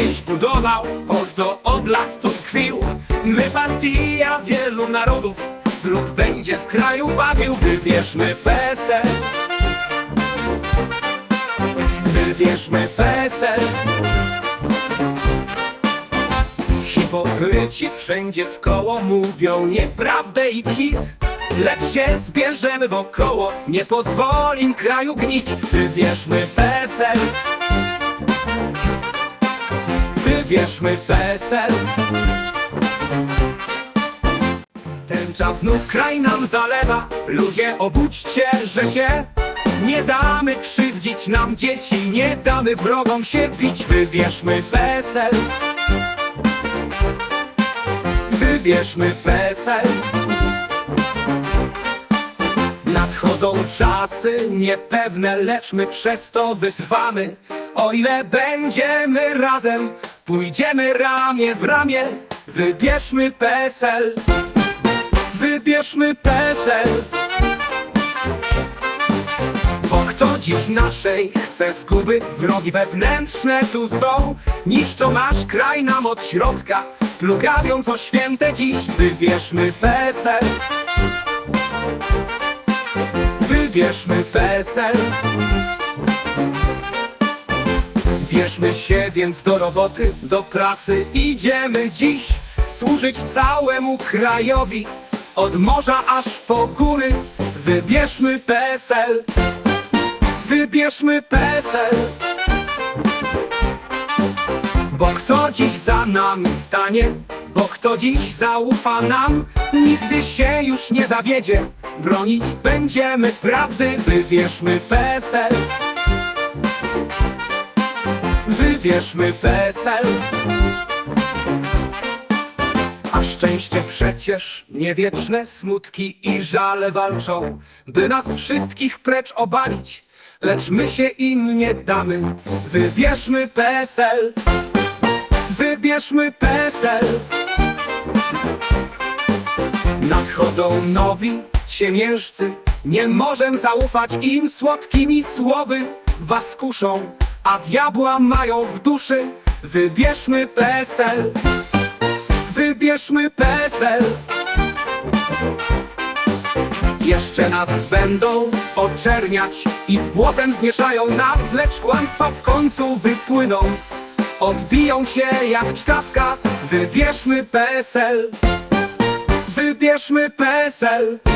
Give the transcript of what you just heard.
zbudował, oto od lat tu tkwił. My partia wielu narodów, wróg będzie w kraju bawił. Wybierzmy PSL. Wybierzmy PSL. Hipokryci wszędzie w koło mówią nieprawdę i kit Lecz się zbierzemy wokoło, nie pozwoli kraju gnić Wybierzmy PSL Wybierzmy PSL Ten czas znów kraj nam zalewa. Ludzie obudźcie, że się Nie damy krzywdzić nam dzieci. Nie damy wrogom się bić Wybierzmy PSL Wybierzmy PSL Nadchodzą czasy niepewne, lecz my przez to wytrwamy. O ile będziemy razem, pójdziemy ramię w ramię Wybierzmy PSL Wybierzmy PSL bo kto dziś naszej chce zguby, wrogi wewnętrzne tu są. Niszczą nasz kraj nam od środka, plugawią co święte dziś. Wybierzmy PSL Wybierzmy PSL Bierzmy się więc do roboty, do pracy. Idziemy dziś Służyć całemu krajowi, od morza aż po góry. Wybierzmy PSL Wybierzmy PSL Bo kto dziś za nami stanie? Bo kto dziś zaufa nam? Nigdy się już nie zawiedzie. Bronić będziemy prawdy. Wybierzmy PSL Wybierzmy PSL a szczęście przecież nie wieczne smutki i żale walczą, by nas wszystkich precz obalić, lecz my się im nie damy. Wybierzmy PSL, wybierzmy PSL. Nadchodzą nowi ciemiężcy, nie możemy zaufać im. Słodkimi słowy was kuszą, a diabła mają w duszy. Wybierzmy PSL. Wybierzmy PSL Jeszcze nas będą oczerniać I z błotem zmieszają nas Lecz kłamstwa w końcu wypłyną. Odbiją się jak czkawka. Wybierzmy PSL Wybierzmy PSL